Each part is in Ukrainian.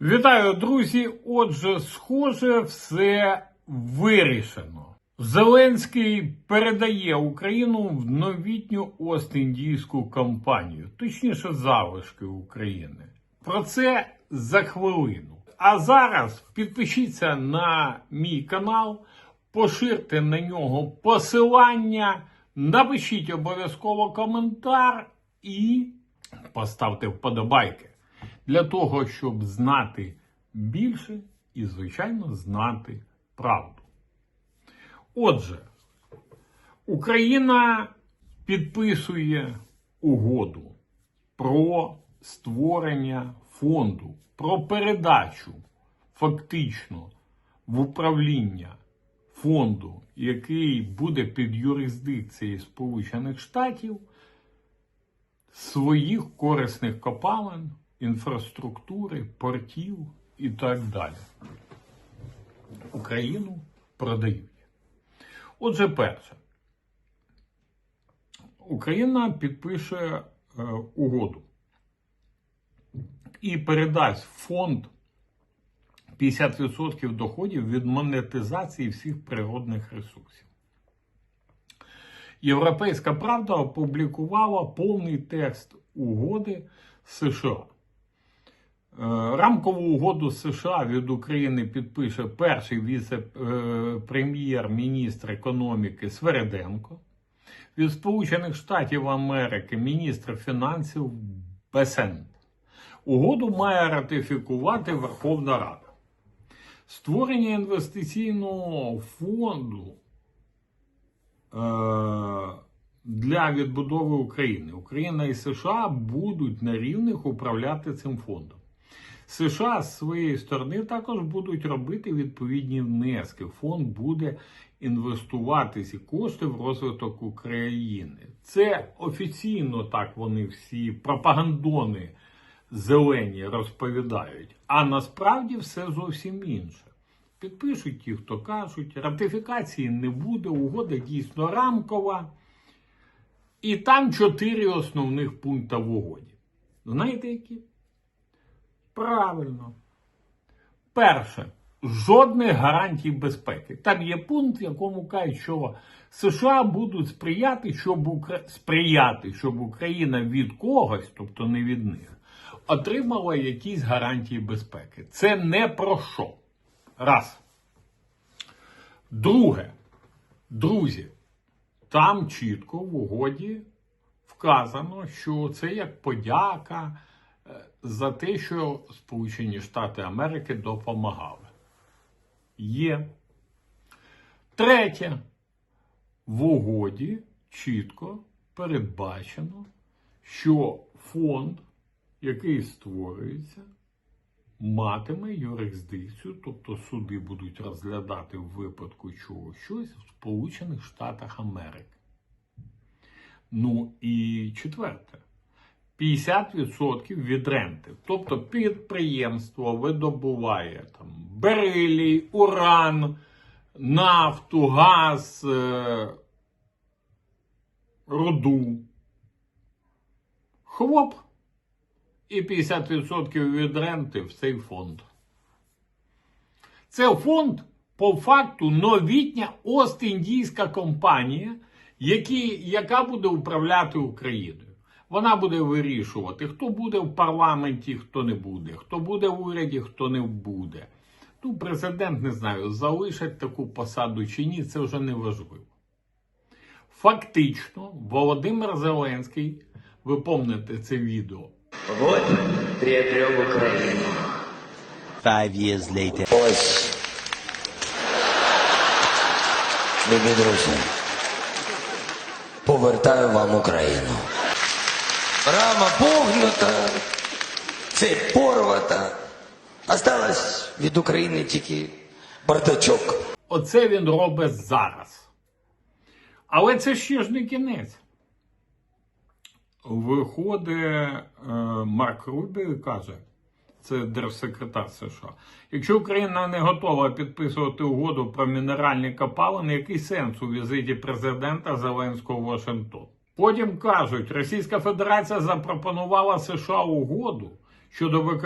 Вітаю, друзі! Отже, схоже, все вирішено. Зеленський передає Україну в новітню Ост-Індійську кампанію, точніше, залишки України. Про це за хвилину. А зараз підпишіться на мій канал, поширте на нього посилання, напишіть обов'язково коментар і поставте вподобайки для того, щоб знати більше і, звичайно, знати правду. Отже, Україна підписує угоду про створення фонду, про передачу фактично в управління фонду, який буде під юрисдикцією Сполучених Штатів, своїх корисних копалин, інфраструктури, портів і так далі. Україну продають. Отже, перше, Україна підпише е, угоду і передасть фонд 50% доходів від монетизації всіх природних ресурсів. Європейська Правда опублікувала повний текст угоди США. Е, Рамкову угоду США від України підпише перший віце-прем'єр-міністр економіки Свереденко. Від Сполучених Штатів Америки міністр фінансів Бесент. Угоду має ратифікувати Верховна Рада. Створення інвестиційного фонду е, для відбудови України. Україна і США будуть на рівних управляти цим фондом. США з своєї сторони також будуть робити відповідні внески. Фонд буде інвестувати ці кошти в розвиток України. Це офіційно так вони всі пропагандони зелені розповідають. А насправді все зовсім інше. Підпишуть ті, хто кажуть, ратифікації не буде, угода дійсно рамкова. І там чотири основних пункти в угоді. Знаєте які? Правильно. Перше, жодних гарантій безпеки. Там є пункт, в якому кажуть, що США будуть сприяти, щоб Укра... сприяти, щоб Україна від когось, тобто не від них, отримала якісь гарантії безпеки. Це не про що. Раз. Друге, друзі, там чітко в угоді вказано, що це як подяка за те, що Сполучені Штати Америки допомагали. Є. Третє. В угоді чітко передбачено, що фонд, який створюється, матиме юрисдикцію, тобто суди будуть розглядати в випадку чого щось в Сполучених Штатах Америки. Ну і четверте. 50% від ренти. Тобто підприємство видобуває там берилій, уран, нафту, газ, е, руду. Хлоп. І 50% від ренти в цей фонд. Це фонд, по факту, новітня Ост-Індійська компанія, які, яка буде управляти Україною. Вона буде вирішувати, хто буде в парламенті, хто не буде, хто буде в уряді, хто не буде. Ну, президент не знаю, залишить таку посаду чи ні, це вже не важливо. Фактично, Володимир Зеленський, ви помните це відео, Вот приобрел Украину. Five years later. Ось. Любі друзі, повертаю вам Україну. Рама погнута, цепь порвата. Осталось від України тільки бардачок. Оце він робить зараз. Але це ще ж не кінець. Виходить е, Марк Рубі і каже, це держсекретар США. Якщо Україна не готова підписувати угоду про мінеральні копалини, який сенс у візиті президента Зеленського в Вашингтон? Потім кажуть, Російська Федерація запропонувала США угоду щодо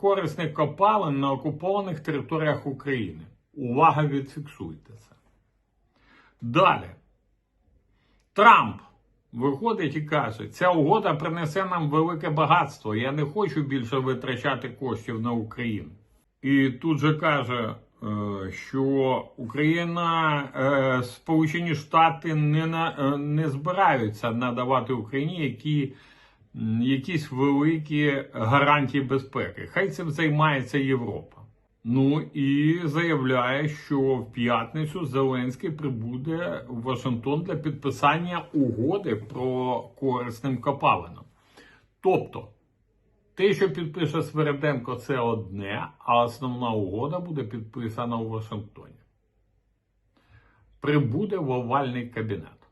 корисних копалин на окупованих територіях України. Увага, відфіксуйте це. Далі. Трамп виходить і каже, ця угода принесе нам велике багатство. Я не хочу більше витрачати коштів на Україну. І тут же каже, що Україна, е, Сполучені Штати не, на, е, не збираються надавати Україні які, якісь великі гарантії безпеки. Хай цим займається Європа. Ну і заявляє, що в п'ятницю Зеленський прибуде в Вашингтон для підписання угоди про корисним копалинам. Тобто, те, що підпише Свереденко, це одне, а основна угода буде підписана у Вашингтоні. Прибуде в овальний кабінет.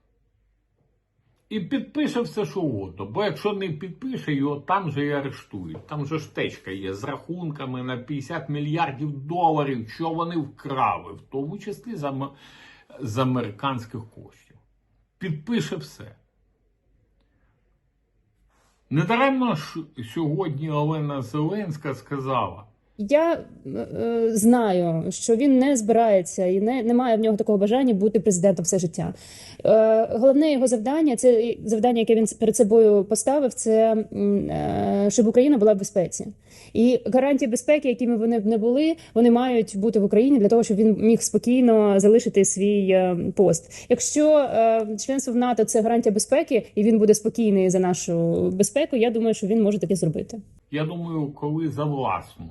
І підпише все, що угодно. Бо якщо не підпише, його там же і арештують. Там же ж течка є з рахунками на 50 мільярдів доларів, що вони вкрали, в тому числі з американських коштів. Підпише все. Недаремно сьогодні Олена Зеленська сказала. Я е, знаю, що він не збирається і не немає в нього такого бажання бути президентом все життя. Е, головне його завдання, це завдання, яке він перед собою поставив, це е, щоб Україна була в безпеці. І гарантії безпеки, якими вони б не були, вони мають бути в Україні для того, щоб він міг спокійно залишити свій е, пост. Якщо е, членство в НАТО це гарантія безпеки, і він буде спокійний за нашу безпеку, я думаю, що він може таке зробити. Я думаю, коли за власну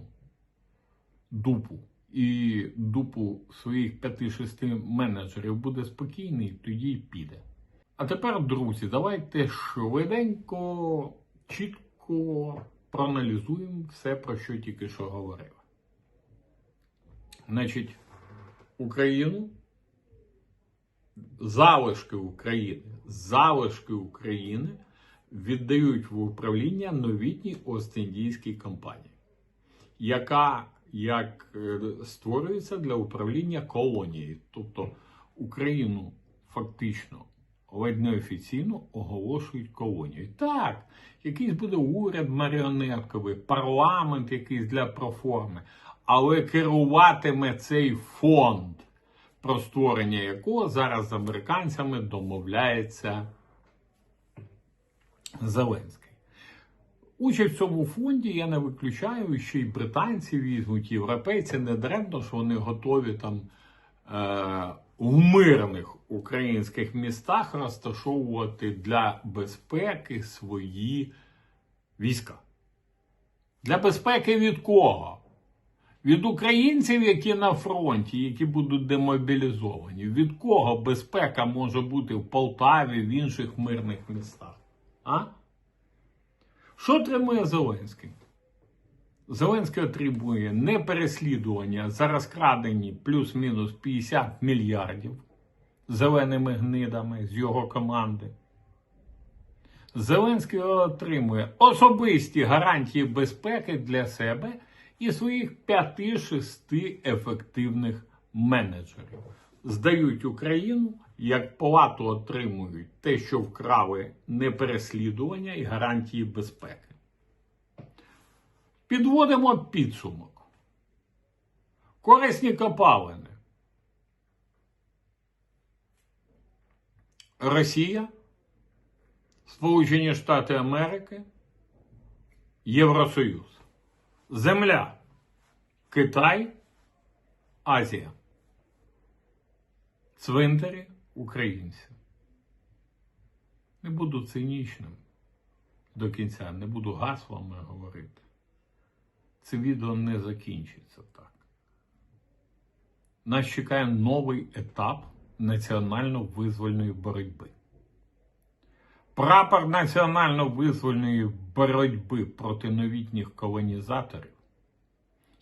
дупу і дупу своїх 5-6 менеджерів буде спокійний, тоді й піде. А тепер, друзі, давайте швиденько, чітко проаналізуємо все, про що тільки що говорили. Значить, Україну, залишки України, залишки України віддають в управління новітній Ост-Індійській компанії, яка як е, створюється для управління колонією. Тобто Україну фактично ледь неофіційно оголошують колонією. Так, якийсь буде уряд маріонетковий, парламент якийсь для проформи, але керуватиме цей фонд, про створення якого зараз з американцями домовляється Зеленський. Участь в цьому фонді я не виключаю, що і британці візьмуть, і європейці не даремно, що вони готові там е, в мирних українських містах розташовувати для безпеки свої війська. Для безпеки від кого? Від українців, які на фронті, які будуть демобілізовані. Від кого безпека може бути в Полтаві, в інших мирних містах? А? Що отримує Зеленський? Зеленський отримує не переслідування за розкрадені плюс-мінус 50 мільярдів зеленими гнидами з його команди. Зеленський отримує особисті гарантії безпеки для себе і своїх 5-6 ефективних менеджерів. Здають Україну, як плату отримують те, що вкрали непереслідування і гарантії безпеки. Підводимо підсумок. Корисні копалини. Росія, Сполучені Штати Америки, Євросоюз. Земля. Китай, Азія. Цвинтарі українці. Не буду цинічним до кінця, не буду гаслами говорити. Це відео не закінчиться так. Нас чекає новий етап національно-визвольної боротьби. Прапор національно-визвольної боротьби проти новітніх колонізаторів,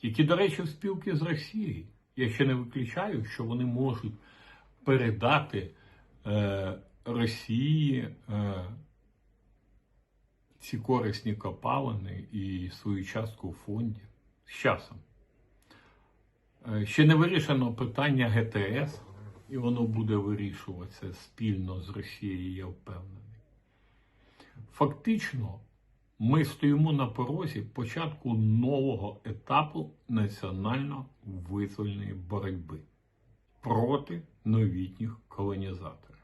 які, до речі, в спілки з Росією. Я ще не виключаю, що вони можуть передати е, Росії е, ці корисні копалини і свою частку в фонді з часом. Е, ще не вирішено питання ГТС, і воно буде вирішуватися спільно з Росією, я впевнений. Фактично, Ми стоїмо на порозі початку нового етапу національно-визвольної боротьби проти новітніх колонізаторів.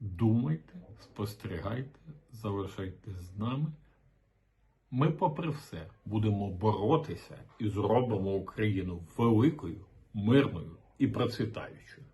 Думайте, спостерігайте, залишайтесь з нами. Ми, попри все, будемо боротися і зробимо Україну великою, мирною і процвітаючою.